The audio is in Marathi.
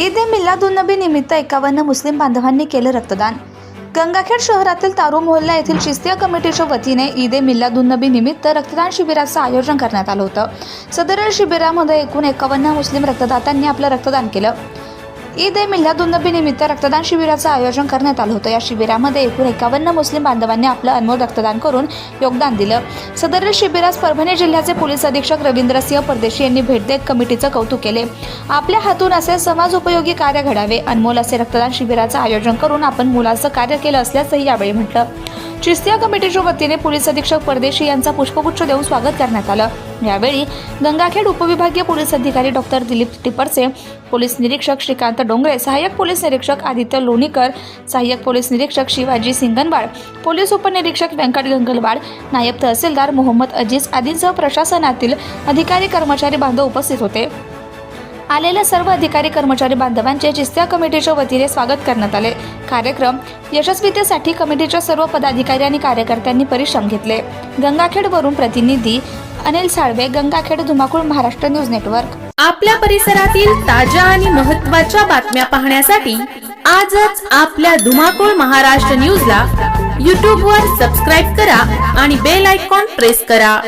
ईद ए मिल्लादुन्नबी निमित्त एकावन्न मुस्लिम बांधवांनी केलं रक्तदान. गंगाखेड शहरातील तारू मोहल्ला येथील शिस्तिया कमिटीच्या वतीने ईद ए मिल्लादुन्नबी निमित्त रक्तदान शिबिराचं आयोजन करण्यात आलं होतं. सदर शिबिरामध्ये एकूण एकावन्न मुस्लिम रक्तदात्यांनी आपलं रक्तदान केलं. ईद ए मिल्लादुन्नबी निमित्त रक्तदान शिबिराचं आयोजन करण्यात आलं होतं. या शिबिरामध्ये एकूण एकावन्न मुस्लिम बांधवांनी आपलं अनमोल रक्तदान करून योगदान दिलं. सदर शिबिरास परभणी जिल्ह्याचे पोलीस अधीक्षक रवींद्रसिंह परदेशी यांनी भेट देत कमिटीचं कौतुक केले. आपल्या हातून असे समाज उपयोगी कार्य घडावे. अनमोल असे रक्तदान शिबिराचं आयोजन करून आपण मुलाचं कार्य केलं असल्याचंही यावेळी म्हटलं. चिस्तिया कमिटीच्या वतीने पोलीस अधीक्षक परदेशी यांचा पुष्पगुच्छ देऊन स्वागत करण्यात आलं. यावेळी गंगाखेड उपविभागीय पोलीस अधिकारी डॉक्टर दिलीप टिपरसे पोलीस निरीक्षक श्रीकांत डोंगरे सहाय्यक पोलीस निरीक्षक आदित्य लोणीकर सहाय्यक पोलीस निरीक्षक शिवाजी सिंगनवाड पोलीस उपनिरीक्षक व्यंकट गंगलवाड नायब तहसीलदार मोहम्मद अजीज आदींसह प्रशासनातील अधिकारी कर्मचारी बांधव उपस्थित होते. आलेल्या सर्व अधिकारी कर्मचारी बांधवांचे जिस्त्या कमिटीच्या वतीने स्वागत करण्यात आले. कार्यक्रम यशस्वीतेसाठी कमिटीच्या सर्व पदाधिकारी आणि कार्यकर्त्यांनी परिश्रम घेतले. गंगाखेडवरून प्रतिनिधी अनिल साळवे गंगाखेड धुमाकूळ महाराष्ट्र न्यूज नेटवर्क. आपल्या परिसरातील ताज्या आणि महत्त्वाच्या बातम्या पाहण्यासाठी आजच आपल्या धुमाकूळ महाराष्ट्र न्यूजला यूट्यूबवर सबस्क्राईब करा आणि बेल आयकॉन प्रेस करा.